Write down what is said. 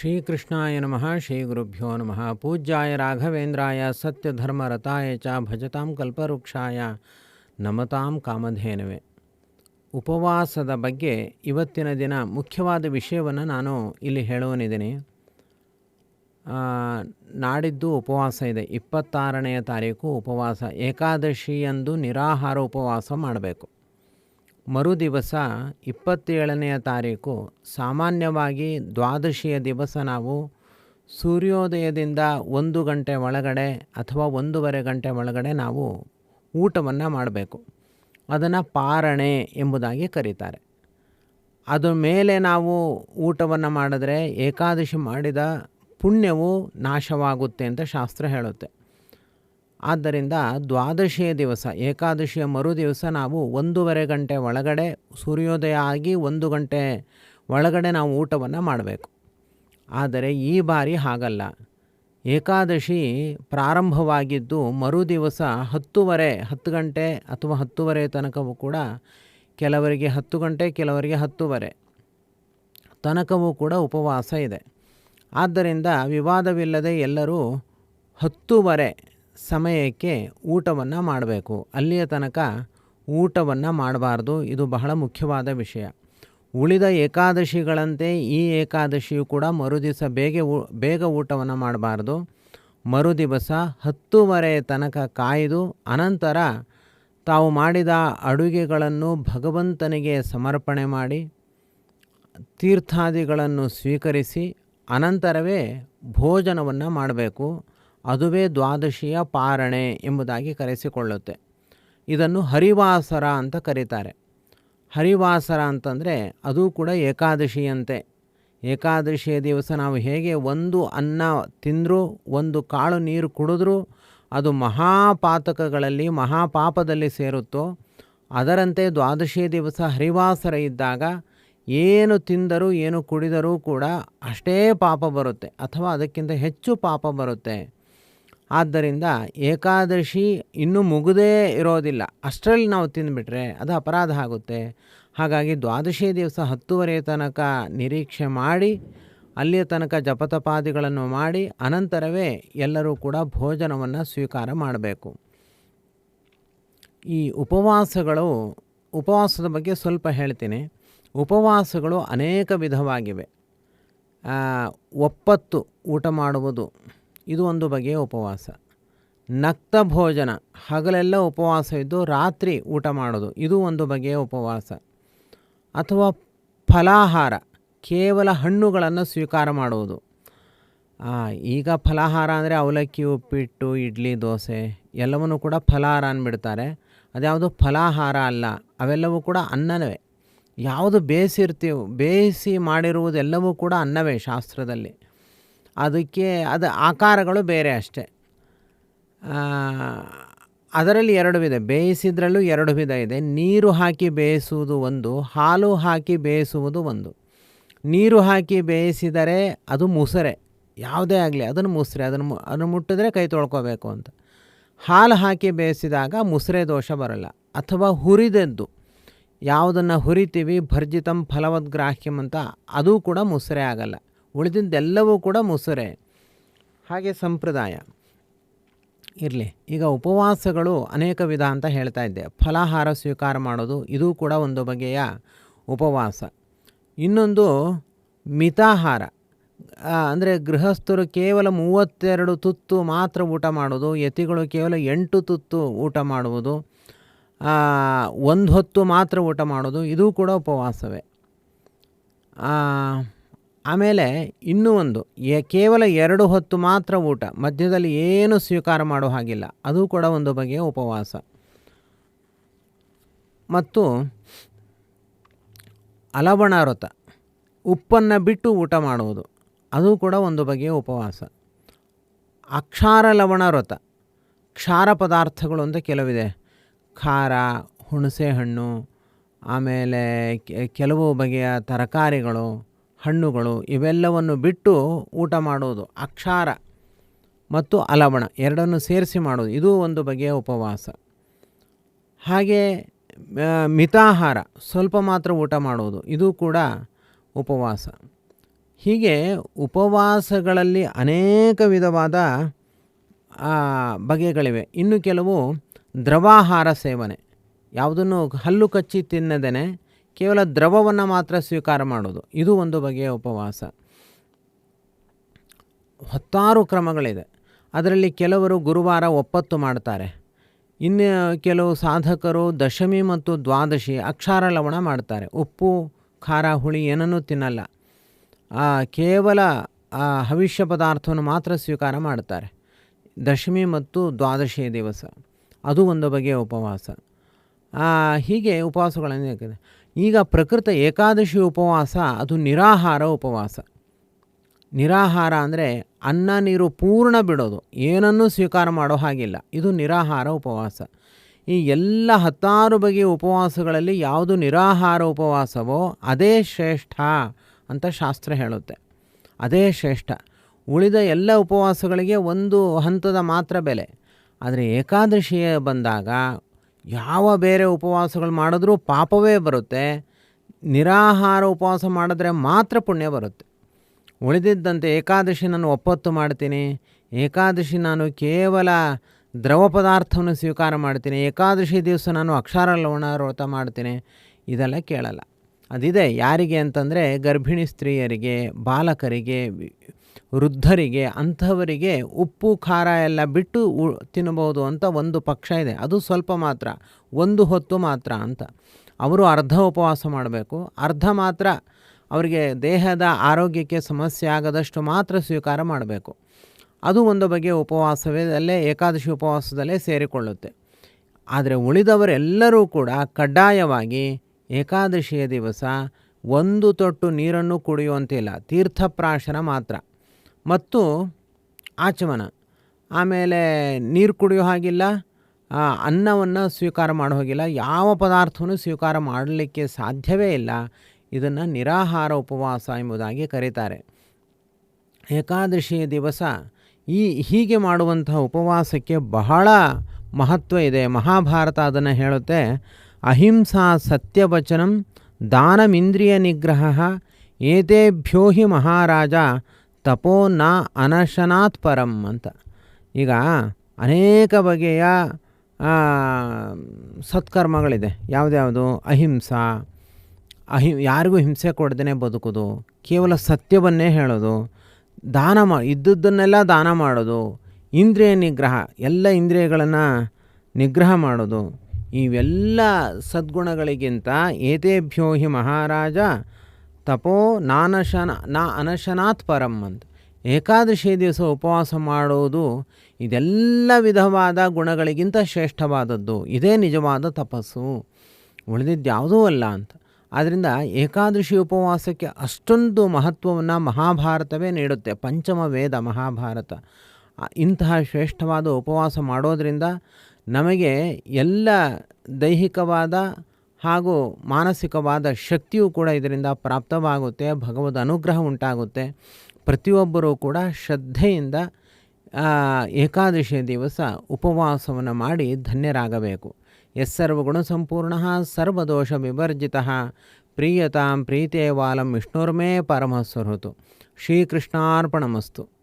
ಶ್ರೀಕೃಷ್ಣಾಯ ನಮಃ ಶ್ರೀ ಗುರುಭ್ಯೋ ನಮಃ. ಪೂಜ್ಯಾಯ ರಾಘವೇಂದ್ರಾಯ, ಸತ್ಯಧರ್ಮರತಾಯ ಚ ಭಜತಾಂ ಕಲ್ಪವೃಕ್ಷಾಯ ನಮತಾಂ ಕಾಮಧೇನವೆ. ಉಪವಾಸದ ಬಗ್ಗೆ ಇವತ್ತಿನ ದಿನ ಮುಖ್ಯವಾದ ವಿಷಯವನ್ನು ನಾನು ಇಲ್ಲಿ ಹೇಳುವನಿದ್ದೀನಿ. ನಾಡಿದ್ದು ಉಪವಾಸ ಇದೆ. ಇಪ್ಪತ್ತಾರನೆಯ ತಾರೀಕು ಉಪವಾಸ. ಏಕಾದಶಿಯಂದು ನಿರಾಹಾರ ಉಪವಾಸ ಮಾಡಬೇಕು. ಮರು ದಿವಸ ಇಪ್ಪತ್ತೇಳನೆಯ ತಾರೀಕು ಸಾಮಾನ್ಯವಾಗಿ ದ್ವಾದಶಿಯ ದಿವಸ ನಾವು ಸೂರ್ಯೋದಯದಿಂದ ಒಂದು ಗಂಟೆ ಒಳಗಡೆ ಅಥವಾ ಒಂದೂವರೆ ಗಂಟೆ ಒಳಗಡೆ ನಾವು ಊಟವನ್ನು ಮಾಡಬೇಕು. ಅದನ್ನು ಪಾರಣೆ ಎಂಬುದಾಗಿ ಕರೀತಾರೆ. ಅದರ ಮೇಲೆ ನಾವು ಊಟವನ್ನು ಮಾಡಿದ್ರೆ ಏಕಾದಶಿ ಮಾಡಿದ ಪುಣ್ಯವು ನಾಶವಾಗುತ್ತೆ ಅಂತ ಶಾಸ್ತ್ರ ಹೇಳುತ್ತೆ. ಆದ್ದರಿಂದ ದ್ವಾದಶಿಯ ದಿವಸ, ಏಕಾದಶಿಯ ಮರು ದಿವಸ ನಾವು ಒಂದೂವರೆ ಗಂಟೆ ಒಳಗಡೆ ಸೂರ್ಯೋದಯ ಆಗಿ ಒಂದು ಗಂಟೆ ಒಳಗಡೆ ನಾವು ಊಟವನ್ನು ಮಾಡಬೇಕು. ಆದರೆ ಈ ಬಾರಿ ಹಾಗಲ್ಲ. ಏಕಾದಶಿ ಪ್ರಾರಂಭವಾಗಿದ್ದು ಮರು ದಿವಸ ಹತ್ತುವರೆ, ಹತ್ತು ಗಂಟೆ ಅಥವಾ ಹತ್ತುವರೆ ತನಕವೂ ಕೂಡ ಕೆಲವರಿಗೆ ಹತ್ತು ಗಂಟೆ, ಕೆಲವರಿಗೆ ಹತ್ತುವರೆ ತನಕವೂ ಕೂಡ ಉಪವಾಸ ಇದೆ. ಆದ್ದರಿಂದ ವಿವಾದವಿಲ್ಲದೆ ಎಲ್ಲರೂ ಹತ್ತುವರೆ ಸಮಯಕ್ಕೆ ಊಟವನ್ನು ಮಾಡಬೇಕು. ಅಲ್ಲಿಯ ತನಕ ಊಟವನ್ನು ಮಾಡಬಾರ್ದು. ಇದು ಬಹಳ ಮುಖ್ಯವಾದ ವಿಷಯ. ಉಳಿದ ಏಕಾದಶಿಗಳಂತೆ ಈ ಏಕಾದಶಿಯು ಕೂಡ ಮರುದಿವಸ ಬೇಗ ಬೇಗ ಊಟವನ್ನು ಮಾಡಬಾರ್ದು. ಮರುದಿವಸ ಹತ್ತುವರೆ ತನಕ ಕಾಯ್ದು, ಅನಂತರ ತಾವು ಮಾಡಿದ ಅಡುಗೆಗಳನ್ನು ಭಗವಂತನಿಗೆ ಸಮರ್ಪಣೆ ಮಾಡಿ, ತೀರ್ಥಾದಿಗಳನ್ನು ಸ್ವೀಕರಿಸಿ, ಅನಂತರವೇ ಭೋಜನವನ್ನು ಮಾಡಬೇಕು. ಅದುವೇ ದ್ವಾದಶಿಯ ಪಾರಣೆ ಎಂಬುದಾಗಿ ಕರೆಸಿಕೊಳ್ಳುತ್ತೆ. ಇದನ್ನು ಹರಿವಾಸರ ಅಂತ ಕರೀತಾರೆ. ಹರಿವಾಸರ ಅಂತಂದರೆ ಅದು ಕೂಡ ಏಕಾದಶಿಯಂತೆ. ಏಕಾದಶಿಯ ದಿವಸ ನಾವು ಹೇಗೆ ಒಂದು ಅನ್ನ ತಿಂದರೂ, ಒಂದು ಕಾಳು ನೀರು ಕುಡಿದ್ರೂ, ಅದು ಮಹಾಪಾತಕಗಳಲ್ಲಿ, ಮಹಾಪಾಪದಲ್ಲಿ ಸೇರುತ್ತೋ, ಅದರಂತೆ ದ್ವಾದಶಿಯ ದಿವಸ ಹರಿವಾಸರ ಇದ್ದಾಗ ಏನು ತಿಂದರೂ, ಏನು ಕುಡಿದರೂ ಕೂಡ ಅಷ್ಟೇ ಪಾಪ ಬರುತ್ತೆ. ಅಥವಾ ಅದಕ್ಕಿಂತ ಹೆಚ್ಚು ಪಾಪ ಬರುತ್ತೆ. ಆದ್ದರಿಂದ ಏಕಾದಶಿ ಇನ್ನೂ ಮುಗುದೇ ಇರೋದಿಲ್ಲ. ಅಷ್ಟರಲ್ಲಿ ನಾವು ತಿಂದುಬಿಟ್ರೆ ಅದು ಅಪರಾಧ ಆಗುತ್ತೆ. ಹಾಗಾಗಿ ದ್ವಾದಶಿ ದಿವಸ ಹತ್ತುವರೆ ತನಕ ನಿರೀಕ್ಷೆ ಮಾಡಿ, ಅಲ್ಲಿಯ ತನಕ ಜಪತಪಾದಿಗಳನ್ನು ಮಾಡಿ, ಅನಂತರವೇ ಎಲ್ಲರೂ ಕೂಡ ಭೋಜನವನ್ನು ಸ್ವೀಕಾರ ಮಾಡಬೇಕು. ಈ ಉಪವಾಸಗಳು, ಉಪವಾಸದ ಬಗ್ಗೆ ಸ್ವಲ್ಪ ಹೇಳ್ತೀನಿ. ಉಪವಾಸಗಳು ಅನೇಕ ವಿಧವಾಗಿವೆ. ಒಪ್ಪತ್ತು ಊಟ ಮಾಡುವುದು. ಇದು ಒಂದು ಬಗೆಯ ಉಪವಾಸ. ನಕ್ತ ಭೋಜನ, ಹಗಲೆಲ್ಲ ಉಪವಾಸ ಇದ್ದು ರಾತ್ರಿ ಊಟ ಮಾಡೋದು, ಇದು ಒಂದು ಬಗೆಯ ಉಪವಾಸ. ಅಥವಾ ಫಲಾಹಾರ, ಕೇವಲ ಹಣ್ಣುಗಳನ್ನು ಸ್ವೀಕಾರ ಮಾಡುವುದು. ಈಗ ಫಲಾಹಾರ ಅಂದರೆ ಅವಲಕ್ಕಿ, ಉಪ್ಪಿಟ್ಟು, ಇಡ್ಲಿ, ದೋಸೆ, ಎಲ್ಲವನ್ನು ಕೂಡ ಫಲಾಹಾರ ಅಂದ್ಬಿಡ್ತಾರೆ. ಅದ್ಯಾವುದು ಫಲಾಹಾರ ಅಲ್ಲ, ಅವೆಲ್ಲವೂ ಕೂಡ ಅನ್ನವೇ ಯಾವುದು ಬೇಯಿಸಿರ್ತೀವಿ ಬೇಯಿಸಿ ಮಾಡಿರುವುದೆಲ್ಲವೂ ಕೂಡ ಅನ್ನವೇ ಶಾಸ್ತ್ರದಲ್ಲಿ. ಅದಕ್ಕೆ ಅದು ಆಕಾರಗಳು ಬೇರೆ ಅಷ್ಟೆ. ಅದರಲ್ಲಿ ಎರಡು ವಿಧ, ಬೇಯಿಸಿದ್ರಲ್ಲೂ ಎರಡು ವಿಧ ಇದೆ. ನೀರು ಹಾಕಿ ಬೇಯಿಸುವುದು ಒಂದು, ಹಾಲು ಹಾಕಿ ಬೇಯಿಸುವುದು ಒಂದು. ನೀರು ಹಾಕಿ ಬೇಯಿಸಿದರೆ ಅದು ಮುಸರೆ, ಯಾವುದೇ ಆಗಲಿ ಅದನ್ನು ಮುಸ್ರೆ, ಅದನ್ನು ಅದನ್ನು ಮುಟ್ಟಿದ್ರೆ ಕೈ ತೊಳ್ಕೊಬೇಕು ಅಂತ. ಹಾಲು ಹಾಕಿ ಬೇಯಿಸಿದಾಗ ಮುಸರೆ ದೋಷ ಬರಲ್ಲ. ಅಥವಾ ಹುರಿದದ್ದು, ಯಾವುದನ್ನು ಹುರಿತೀವಿ, ಭರ್ಜಿತಂ ಫಲವದ್ಗ್ರಾಹ್ಯಂ ಅಂತ, ಅದು ಕೂಡ ಮುಸರೆ ಆಗಲ್ಲ. ಉಳಿದಿದ್ದೆಲ್ಲವೂ ಕೂಡ ಮುಸುರೆ. ಹಾಗೆ ಸಂಪ್ರದಾಯ. ಇರಲಿ, ಈಗ ಉಪವಾಸಗಳು ಅನೇಕ ವಿಧ ಅಂತ ಹೇಳ್ತಾ ಇದ್ದೆ. ಫಲಾಹಾರ ಸ್ವೀಕಾರ ಮಾಡೋದು, ಇದು ಕೂಡ ಒಂದು ಬಗೆಯ ಉಪವಾಸ. ಇನ್ನೊಂದು ಮಿತಾಹಾರ. ಅಂದರೆ ಗೃಹಸ್ಥರು ಕೇವಲ ಮೂವತ್ತೆರಡು ತುತ್ತು ಮಾತ್ರ ಊಟ ಮಾಡೋದು ಯತಿಗಳು ಕೇವಲ ಎಂಟು ತುತ್ತು ಊಟ ಮಾಡುವುದು ಒಂದು ಹೊತ್ತು ಮಾತ್ರ ಊಟ ಮಾಡೋದು ಇದು ಕೂಡ ಉಪವಾಸವೇ. ಆಮೇಲೆ ಇನ್ನೂ ಒಂದು ಕೇವಲ ಎರಡು ಹೊತ್ತು ಮಾತ್ರ ಊಟ, ಮಧ್ಯದಲ್ಲಿ ಏನು ಸ್ವೀಕಾರ ಮಾಡೋ ಹಾಗಿಲ್ಲ, ಅದು ಕೂಡ ಒಂದು ಬಗೆಯ ಉಪವಾಸ. ಮತ್ತು ಅಲವಣ ವ್ರತ ಉಪ್ಪನ್ನು ಬಿಟ್ಟು ಊಟ ಮಾಡುವುದು, ಅದು ಕೂಡ ಒಂದು ಬಗೆಯ ಉಪವಾಸ. ಅಕ್ಷಾರ ಲವಣ ವ್ರತ ಕ್ಷಾರ ಪದಾರ್ಥಗಳು ಅಂತ ಕೆಲವಿದೆ. ಖಾರ ಹುಣಸೆ ಹಣ್ಣು ಆಮೇಲೆ ಕೆಲವು ಬಗೆಯ ತರಕಾರಿಗಳು ಹಣ್ಣುಗಳು ಇವೆಲ್ಲವನ್ನು ಬಿಟ್ಟು ಊಟ ಮಾಡುವುದು ಅಕ್ಷಾರ ಮತ್ತು ಅಲವಣ ಎರಡನ್ನು ಸೇರಿಸಿ ಮಾಡೋದು. ಇದು ಒಂದು ಬಗೆಯ ಉಪವಾಸ. ಹಾಗೆ ಮಿತಾಹಾರ ಸ್ವಲ್ಪ ಮಾತ್ರ ಊಟ ಮಾಡುವುದು ಇದು ಕೂಡ ಉಪವಾಸ. ಹೀಗೆ ಉಪವಾಸಗಳಲ್ಲಿ ಅನೇಕ ವಿಧವಾದ ಬಗೆಗಳಿವೆ. ಇನ್ನು ಕೆಲವು ದ್ರವಾಹಾರ ಸೇವನೆ. ಯಾವುದನ್ನು ಹಲ್ಲು ಕಚ್ಚಿ ತಿನ್ನದೇನೆ ಕೇವಲ ದ್ರವವನ್ನು ಮಾತ್ರ ಸ್ವೀಕಾರ ಮಾಡೋದು. ಇದು ಒಂದು ಬಗೆಯ ಉಪವಾಸ. ಹತ್ತಾರು ಕ್ರಮಗಳಿದೆ. ಅದರಲ್ಲಿ ಕೆಲವರು ಗುರುವಾರ ಒಪ್ಪತ್ತು ಮಾಡ್ತಾರೆ. ಇನ್ನು ಕೆಲವು ಸಾಧಕರು ದಶಮಿ ಮತ್ತು ದ್ವಾದಶಿ ಅಕ್ಷಾರ ಲವಣ ಮಾಡ್ತಾರೆ. ಉಪ್ಪು, ಖಾರ, ಹುಳಿ ಏನನ್ನೂ ತಿನ್ನಲ್ಲ. ಕೇವಲ ಹವಿಷ್ಯ ಪದಾರ್ಥವನ್ನು ಮಾತ್ರ ಸ್ವೀಕಾರ ಮಾಡ್ತಾರೆ. ದಶಮಿ ಮತ್ತು ದ್ವಾದಶಿ ದಿವಸ. ಅದು ಒಂದು ಬಗೆಯ ಉಪವಾಸ. ಹೀಗೆ ಉಪವಾಸಗಳನ್ನು ಈಗ ಪ್ರಕೃತ ಏಕಾದಶಿ ಉಪವಾಸ, ಅದು ನಿರಾಹಾರ ಉಪವಾಸ. ನಿರಾಹಾರ ಅಂದರೆ ಅನ್ನ ನೀರು ಪೂರ್ಣ ಬಿಡೋದು, ಏನನ್ನೂ ಸ್ವೀಕಾರ ಮಾಡೋ ಹಾಗಿಲ್ಲ, ಇದು ನಿರಾಹಾರ ಉಪವಾಸ. ಈ ಎಲ್ಲ ಹತ್ತಾರು ಬಗೆಯ ಉಪವಾಸಗಳಲ್ಲಿ ಯಾವುದು ನಿರಾಹಾರ ಉಪವಾಸವೋ ಅದೇ ಶ್ರೇಷ್ಠ ಅಂತ ಶಾಸ್ತ್ರ ಹೇಳುತ್ತೆ. ಅದೇ ಶ್ರೇಷ್ಠ. ಉಳಿದ ಎಲ್ಲ ಉಪವಾಸಗಳಿಗೆ ಒಂದು ಹಂತದ ಮಾತ್ರ ಬೆಲೆ. ಆದರೆ ಏಕಾದಶಿಯ ಬಂದಾಗ ಯಾವ ಬೇರೆ ಉಪವಾಸಗಳು ಮಾಡಿದ್ರೂ ಪಾಪವೇ ಬರುತ್ತೆ. ನಿರಾಹಾರ ಉಪವಾಸ ಮಾಡಿದ್ರೆ ಮಾತ್ರ ಪುಣ್ಯ ಬರುತ್ತೆ. ಉಳಿದಿದ್ದಂತೆ ಏಕಾದಶಿ ನಾನು ಒಪ್ಪತ್ತು ಮಾಡ್ತೀನಿ. ಏಕಾದಶಿ ನಾನು ಕೇವಲ ದ್ರವ ಪದಾರ್ಥವನ್ನು ಸ್ವೀಕಾರ ಮಾಡ್ತೀನಿ. ಏಕಾದಶಿ ದಿವಸ ನಾನು ಅಕ್ಷರ ಲವಣ ವ್ರತ ಮಾಡ್ತೀನಿ. ಇದೆಲ್ಲ ಕೇಳಲ್ಲ. ಅದಿದೆ ಯಾರಿಗೆ ಅಂತಂದರೆ ಗರ್ಭಿಣಿ ಸ್ತ್ರೀಯರಿಗೆ, ಬಾಲಕರಿಗೆ ವೃದ್ಧರಿಗೆ, ಅಂಥವರಿಗೆ ಉಪ್ಪು, ಖಾರ ಎಲ್ಲ ಬಿಟ್ಟು ತಿನ್ನಬಹುದು ಅಂತ ಒಂದು ಪಕ್ಷ ಇದೆ. ಅದು ಸ್ವಲ್ಪ ಮಾತ್ರ, ಒಂದು ಹೊತ್ತು ಮಾತ್ರ ಅಂತ. ಅವರು ಅರ್ಧ ಉಪವಾಸ ಮಾಡಬೇಕು. ಅರ್ಧ ಮಾತ್ರ ಅವರಿಗೆ ದೇಹದ ಆರೋಗ್ಯಕ್ಕೆ ಸಮಸ್ಯೆ ಆಗದಷ್ಟು ಮಾತ್ರ ಸ್ವೀಕಾರ ಮಾಡಬೇಕು. ಅದು ಒಂದು ಬಗೆಯ ಉಪವಾಸವೇ, ಅಲ್ಲೇ ಏಕಾದಶಿ ಉಪವಾಸದಲ್ಲೇ ಸೇರಿಕೊಳ್ಳುತ್ತೆ. ಆದರೆ ಉಳಿದವರೆಲ್ಲರೂ ಕೂಡ ಕಡ್ಡಾಯವಾಗಿ ಏಕಾದಶಿಯ ದಿವಸ ಒಂದು ತೊಟ್ಟು ನೀರನ್ನು ಕುಡಿಯುವಂತಿಲ್ಲ. ತೀರ್ಥಪ್ರಾಶನ ಮಾತ್ರ. ಮತ್ತು ಆಚಮನ. ಆಮೇಲೆ ನೀರು ಕುಡಿಯೋ ಹಾಗಿಲ್ಲ ಅನ್ನವನ್ನು ಸ್ವೀಕಾರ ಮಾಡೋ ಹಾಗಿಲ್ಲ, ಯಾವ ಪದಾರ್ಥವನ್ನು ಸ್ವೀಕಾರ ಮಾಡಲಿಕ್ಕೆ ಸಾಧ್ಯವೇ ಇಲ್ಲ, ಇದನ್ನು ನಿರಾಹಾರ ಉಪವಾಸ ಎಂಬುದಾಗಿ ಕರೀತಾರೆ. ಏಕಾದಶಿಯ ದಿವಸ ಈ ಹೀಗೆ ಮಾಡುವಂತಹ ಉಪವಾಸಕ್ಕೆ ಬಹಳ ಮಹತ್ವ ಇದೆ. ಮಹಾಭಾರತ ಅದನ್ನು ಹೇಳುತ್ತೆ, ಅಹಿಂಸಾ ಸತ್ಯವಚನಂ ದಾನಮಿಂದ್ರಿಯ ನಿಗ್ರಹ ಏತೇಭ್ಯೋ ಹಿ ಮಹಾರಾಜ ತಪೋ ನ ಅನಶನಾತ್ ಪರಂ ಅಂತ. ಈಗ ಅನೇಕ ಬಗೆಯ ಸತ್ಕರ್ಮಗಳಿದೆ. ಯಾವುದ್ಯಾವುದು? ಅಹಿಂಸಾ. ಅಹಿ, ಯಾರಿಗೂ ಹಿಂಸೆ ಕೊಡ್ದೇ ಬದುಕೋದು. ಕೇವಲ ಸತ್ಯವನ್ನೇ ಹೇಳೋದು. ದಾನ ಮಾ, ಇದ್ದದ್ದನ್ನೆಲ್ಲ ದಾನ ಮಾಡೋದು. ಇಂದ್ರಿಯ ನಿಗ್ರಹ, ಎಲ್ಲ ಇಂದ್ರಿಯಗಳನ್ನು ನಿಗ್ರಹ ಮಾಡೋದು. ಇವೆಲ್ಲ ಸದ್ಗುಣಗಳಿಗಿಂತ ಏತೇಭ್ಯೋ ಹಿ ಮಹಾರಾಜ ತಪೋ ನಾನಶನ ನಾ ಅನಶನಾತ್ ಪರಂ ಅಂತ ಏಕಾದಶಿ ದಿವಸ ಉಪವಾಸ ಮಾಡೋದು ಇದೆಲ್ಲ ವಿಧವಾದ ಗುಣಗಳಿಗಿಂತ ಶ್ರೇಷ್ಠವಾದದ್ದು. ಇದೇ ನಿಜವಾದ ತಪಸ್ಸು. ಉಳಿದಿದ್ದು ಯಾವುದೂ ಅಲ್ಲ ಅಂತ. ಆದ್ದರಿಂದ ಏಕಾದಶಿ ಉಪವಾಸಕ್ಕೆ ಅಷ್ಟೊಂದು ಮಹತ್ವವನ್ನು ಮಹಾಭಾರತವೇ ನೀಡುತ್ತೆ. ಪಂಚಮ ವೇದ ಮಹಾಭಾರತ. ಇಂತಹ ಶ್ರೇಷ್ಠವಾದ ಉಪವಾಸ ಮಾಡೋದರಿಂದ ನಮಗೆ ಎಲ್ಲ ದೈಹಿಕವಾದ ಹಾಗೂ ಮಾನಸಿಕವಾದ ಶಕ್ತಿಯೂ ಕೂಡ ಇದರಿಂದ ಪ್ರಾಪ್ತವಾಗುತ್ತೆ, ಭಗವದ್ ಅನುಗ್ರಹ ಉಂಟಾಗುತ್ತೆ. ಪ್ರತಿಯೊಬ್ಬರೂ ಕೂಡ ಶ್ರದ್ಧೆಯಿಂದ ಏಕಾದಶಿ ದಿವಸ ಉಪವಾಸವನ್ನು ಮಾಡಿ ಧನ್ಯರಾಗಬೇಕು. ಯಸ್ಸರ್ವಗುಣಸಂಪೂರ್ಣ ಸರ್ವದೋಷ ವಿವರ್ಜಿತ. ಪ್ರೀಯತಾಂ ಪ್ರೀತೇವಾಲಂ ವಿಷ್ಣುರ್ಮೇ ಪರಮಸ್ವರುತು. ಶ್ರೀಕೃಷ್ಣಾರ್ಪಣಮಸ್ತು.